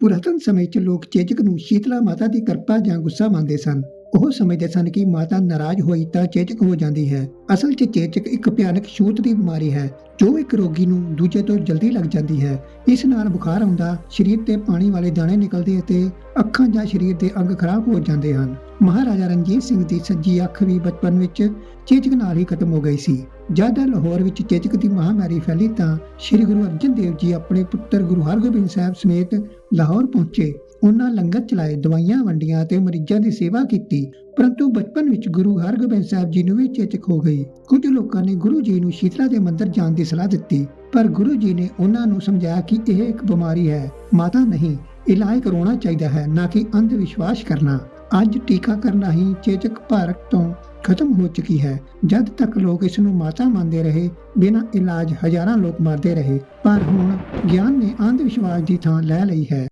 ਪੁਰਾਤਨ ਸਮੇਂ 'ਚ ਲੋਕ ਚੇਚਕ ਨੂੰ ਸ਼ੀਤਲਾ ਮਾਤਾ ਦੀ ਕਿਰਪਾ ਜਾਂ ਗੁੱਸਾ ਮੰਨਦੇ ਸਨ। ਉਹ ਸਮਝਦੇ ਸਨ ਕਿ ਮਾਤਾ ਨਾਰਾਜ਼ ਹੋਈ ਤਾਂ ਚੇਚਕ ਹੋ ਜਾਂਦੀ ਹੈ। ਅਸਲ 'ਚ ਚੇਚਕ ਇੱਕ ਭਿਆਨਕ ਛੂਤ ਦੀ ਬਿਮਾਰੀ ਹੈ, ਜੋ ਇੱਕ ਰੋਗੀ ਨੂੰ ਦੂਜੇ ਤੋਂ ਜਲਦੀ ਲੱਗ ਜਾਂਦੀ ਹੈ। ਇਸ ਨਾਲ ਬੁਖਾਰ ਆਉਂਦਾ, ਸਰੀਰ ਤੇ ਪਾਣੀ ਵਾਲੇ ਦਾਣੇ ਨਿਕਲਦੇ ਅਤੇ ਅੱਖਾਂ ਜਾਂ ਸਰੀਰ ਦੇ ਅੰਗ ਖਰਾਬ ਹੋ ਜਾਂਦੇ ਹਨ। ਮਹਾਰਾਜਾ ਰਣਜੀਤ ਸਿੰਘ ਦੀ ਸੱਜੀ ਅੱਖ ਵੀ ਬਚਪਨ ਵਿੱਚ ਚੇਚਕ ਨਾਲ ਹੀ ਖਤਮ ਹੋ ਗਈ ਸੀ। ਜਦ ਲਾਹੌਰ ਵਿੱਚ ਚੇਚਕ ਦੀ ਮਹਾਮਾਰੀ ਫੈਲੀ ਤਾਂ ਸ੍ਰੀ ਗੁਰੂ ਅਰਜਨ ਦੇਵ ਜੀ ਆਪਣੇ ਪੁੱਤਰ ਗੁਰੂ ਹਰਗੋਬਿੰਦ ਸਾਹਿਬ ਸਮੇਤ ਲਾਹੌਰ ਪਹੁੰਚੇ। ਉਹਨਾਂ ਲੰਗਰ ਚਲਾਏ, ਦਵਾਈਆਂ ਵੰਡੀਆਂ ਤੇ ਮਰੀਜ਼ਾਂ ਦੀ ਸੇਵਾ ਕੀਤੀ। ਪਰੰਤੂ ਬਚਪਨ ਵਿੱਚ ਗੁਰੂ ਹਰਗੋਬਿੰਦ ਸਾਹਿਬ ਜੀ ਨੂੰ ਵੀ ਚੇਚਕ ਹੋ ਗਈ ਕੁਝ ਲੋਕਾਂ ਨੇ ਗੁਰੂ ਜੀ ਨੂੰ ਸ਼ੀਤਲਾ ਦੇ ਮੰਦਿਰ ਜਾਣ ਦੀ ਸਲਾਹ ਦਿੱਤੀ, ਪਰ ਗੁਰੂ ਜੀ ਨੇ ਉਹਨਾਂ ਨੂੰ ਸਮਝਾਇਆ ਕਿ ਇਹ ਇੱਕ ਬਿਮਾਰੀ ਹੈ। ਮਾਤਾ ਨਹੀਂ, ਇਲਾਜ ਕਰਾਉਣਾ ਚਾਹੀਦਾ ਹੈ, ਨਾ ਕਿ ਅੰਧ ਵਿਸ਼ਵਾਸ ਕਰਨਾ। ਅੱਜ ਟੀਕਾਕਰਨ ਰਾਹੀਂ ਚੇਚਕ ਭਾਰਤ ਤੋਂ ਖਤਮ ਹੋ ਚੁੱਕੀ ਹੈ। ਜਦ ਤੱਕ ਲੋਕ ਇਸ ਨੂੰ ਮਾਤਾ ਮੰਨਦੇ ਰਹੇ, ਬਿਨਾਂ ਇਲਾਜ ਹਜ਼ਾਰਾਂ ਲੋਕ ਮਰਦੇ ਰਹੇ, ਪਰ ਹੁਣ ਗਿਆਨ ਨੇ ਅੰਧ ਵਿਸ਼ਵਾਸ ਦੀ ਥਾਂ ਲੈ ਲਈ ਹੈ।